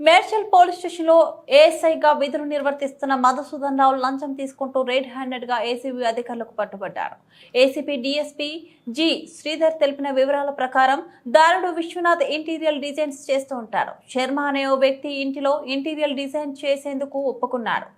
Medchal police స్టేషన్లో ఏఎస్ఐగా విధులు నిర్వర్తిస్తున్న మధుసూదన్ రావు లంచం తీసుకుంటూ రెడ్ హ్యాండెడ్గా ఏసీబీ అధికారులకు పట్టుబడ్డారు. ఏసీపీ డిఎస్పీ జి శ్రీధర్ తెలిపిన వివరాల ప్రకారం దారుడు విశ్వనాథ్ ఇంటీరియల్ డిజైన్స్ చేస్తూ ఉంటాడు శర్మ అనే ఓ వ్యక్తి ఇంటిలో ఇంటీరియల్ డిజైన్ చేసేందుకు ఒప్పుకున్నాడు.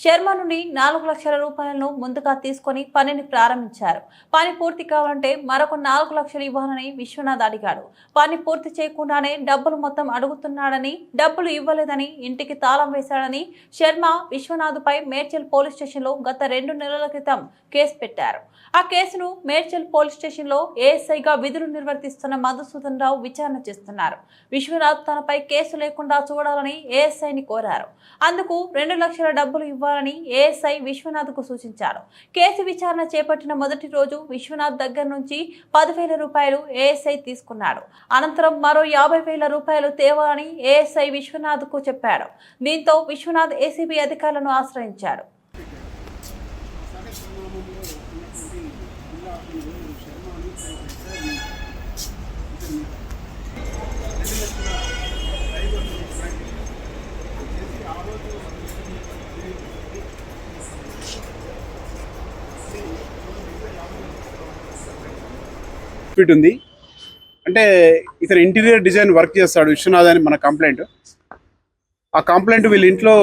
శర్మ నుండి నాలుగు లక్షల రూపాయలను ముందుగా తీసుకొని పనిని ప్రారంభించారు. పని పూర్తి కావాలంటే మరొక నాలుగు లక్షలు ఇవ్వాలని విశ్వనాథ్ అడిగాడు. పని పూర్తి చేయకుండానే డబ్బులు మొత్తం అడుగుతున్నాడని డబ్బులు ఇవ్వలేదని ఇంటికి తాళం వేశాడని శర్మ విశ్వనాథ్పై మేడ్చల్ పోలీస్ స్టేషన్లో గత రెండు నెలల క్రితం కేసు పెట్టారు. ఆ కేసును మేడ్చల్ పోలీస్ స్టేషన్లో ఏఎస్ఐగా విధులు నిర్వర్తిస్తున్న మధుసూదన్ రావు విచారణ చేస్తున్నారు. విశ్వనాథ్ తనపై కేసు లేకుండా చూడాలని ఏఎస్ఐని కోరారు. అందుకు రెండు లక్షల డబ్బులు ఇవ్వాలి ఇవ్వాలని ఏఎస్ఐ విశ్వనాథ్కు సూచించారు. కేసు విచారణ చేపట్టిన మొదటి రోజు విశ్వనాథ్ దగ్గర నుంచి పదివేల రూపాయలు ఏఎస్ఐ తీసుకున్నాడు. అనంతరం మరో యాభై వేల రూపాయలు తేవాలని ఏఎస్ఐ విశ్వనాథ్కు చెప్పాడు. దీంతో విశ్వనాథ్ ఏసీబీ అధికారులను ఆశ్రయించాడు ఫిట్ ఉంది. అంటే ఇతను ఇంటీరియర్ డిజైన్ వర్క్ చేస్తాడు విశ్వనాథ్ అని మన కంప్లైంట్ ఆ కంప్లైంట్ వీళ్ళ ఇంట్లో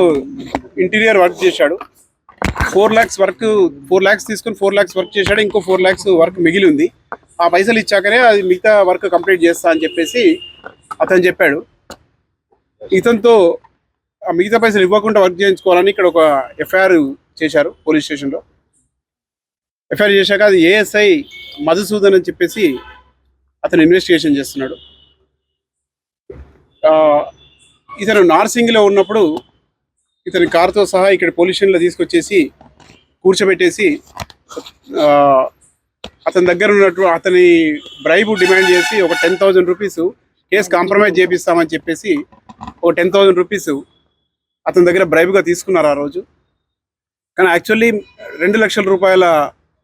ఇంటీరియర్ వర్క్ చేశాడు. Four lakhs work four lakhs తీసుకుని ఫోర్ ల్యాక్స్ వర్క్ చేశాడు. ఇంకో ఫోర్ ల్యాక్స్ వర్క్ మిగిలి ఉంది ఆ పైసలు ఇచ్చాకనే అది మిగతా వర్క్ కంప్లీట్ చేస్తా అని చెప్పేసి అతను చెప్పాడు. ఇతనితో ఆ మిగతా పైసలు ఇవ్వకుండా వర్క్ చేయించుకోవాలని ఇక్కడ ఒక ఎఫ్ఐఆర్ చేశారు పోలీస్ స్టేషన్లో. ఎఫ్ఐఆర్ చేశాక అది ఏఎస్ఐ మధుసూదన్ అని చెప్పేసి అతను ఇన్వెస్టిగేషన్ చేస్తున్నాడు. ఇతను నార్సింగ్లో ఉన్నప్పుడు ఇతని కారుతో సహా ఇక్కడ పోలీస్ తీసుకొచ్చేసి కూర్చోబెట్టేసి అతని దగ్గర ఉన్నట్టు అతని బ్రైబు డిమాండ్ చేసి ఒక ten thousand rupees case compromise చేపిస్తామని చెప్పేసి ఒక టెన్ థౌజండ్ రూపీస్ అతని దగ్గర బ్రైబ్గా తీసుకున్నారు ఆ రోజు. కానీ యాక్చువల్లీ రెండు లక్షల రూపాయల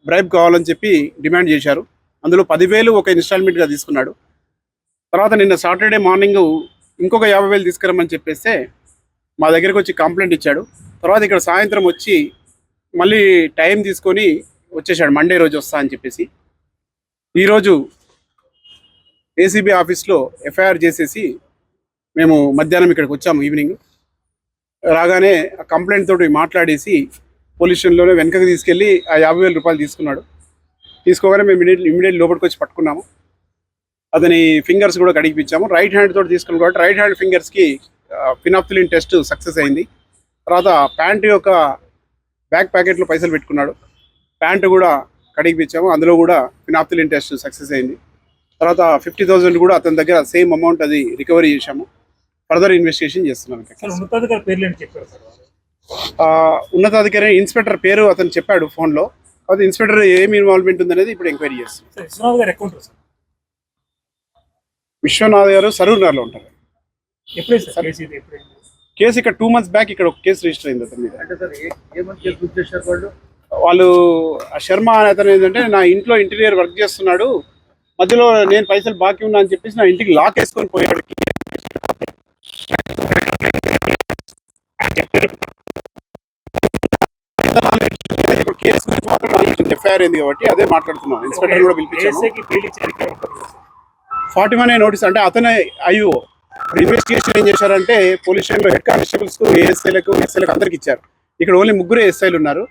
బ్రైబ్ కావాలని చెప్పి డిమాండ్ చేశారు. అందులో పదివేలు ఒక ఇన్స్టాల్మెంట్గా తీసుకున్నాడు. తర్వాత నిన్న సాటర్డే మార్నింగ్ ఇంకొక యాభై వేలు తీసుకురమ్మని చెప్పేస్తే మా దగ్గరకు వచ్చి కంప్లైంట్ ఇచ్చాడు. తర్వాత ఇక్కడ సాయంత్రం వచ్చి మళ్ళీ టైం తీసుకొని వచ్చేసాడు మండే రోజు వస్తా అని చెప్పేసి. ఈరోజు ఏసీబీ ఆఫీస్లో ఎఫ్ఐఆర్ చేసేసి మేము మధ్యాహ్నం ఇక్కడికి వచ్చాము ఈవినింగ్. రాగానే ఆ కంప్లైంట్ తోటి మాట్లాడేసి పోలీస్ స్టేషన్లోనే వెనకకి తీసుకెళ్ళి ఆ యాభై వేల రూపాయలు తీసుకున్నాడు. తీసుకోగానే మేము ఇమీడియట్ ఇమీడియట్ లోపలికి వచ్చి పట్టుకున్నాము. అతని ఫింగర్స్ కూడా కడిగిపించాము రైట్ హ్యాండ్ తోటి తీసుకున్నాం కాబట్టి రైట్ హ్యాండ్ ఫింగర్స్కి ఫినాప్తులిన్ టెస్ట్ సక్సెస్ అయింది. తర్వాత ప్యాంటు యొక్క బ్యాక్ ప్యాకెట్లో పైసలు పెట్టుకున్నాడు. ప్యాంటు కూడా కడిగిపించాము అందులో కూడా ఫినాప్తులిన్ టెస్ట్ సక్సెస్ అయింది. తర్వాత ఫిఫ్టీ థౌసండ్ కూడా అతని దగ్గర సేమ్ అమౌంట్ అది రికవరీ చేశాము. ఫర్దర్ ఇన్వెస్టిగేషన్ చేస్తున్నాం. ఉన్నతాధికారి ఇన్స్పెక్టర్ పేరు అతను చెప్పాడు ఫోన్లో. అది ఇన్స్పెక్టర్ ఏం ఇన్వాల్వ్మెంట్ ఉందనేది ఇప్పుడు ఎంక్వైరీ చేస్తుంది. సార్ విశ్వనాథ్ గారు ఎక్కువ ఉంటారు కేసు ఇక్కడ టూ మంత్స్ బ్యాక్ ఇక్కడ ఒక కేసు రిజిస్టర్ అయింది అతని మీద. వాళ్ళు? శర్మ అనే అతను ఏంటంటే నా ఇంట్లో ఇంటీరియర్ వర్క్ చేస్తున్నాడు మధ్యలో నేను పైసలు బాకీ ఉన్నా అని చెప్పేసి నా ఇంటికి లాక్ వేసుకొని పోయాడు. కేసు గురించి మాట్లాడాలి ఎఫ్ఐఆర్ అయింది కాబట్టి అదే మాట్లాడుతున్నాను ఇన్స్పెక్టర్ కూడా సార్. ఫార్టీ వన్ నోటీస్ అంటే అతనే అయ్యో ఇన్వెస్టిగేషన్ ఏం చేశారంటే పోలీస్ స్టేషన్లో హెడ్ కానిస్టేబుల్స్కు ఏఎస్ఐలకు ఎస్ఐలకు అందరికి ఇచ్చారు. ఇక్కడ ఓన్లీ ముగ్గురు ఎస్ఐలు ఉన్నారు.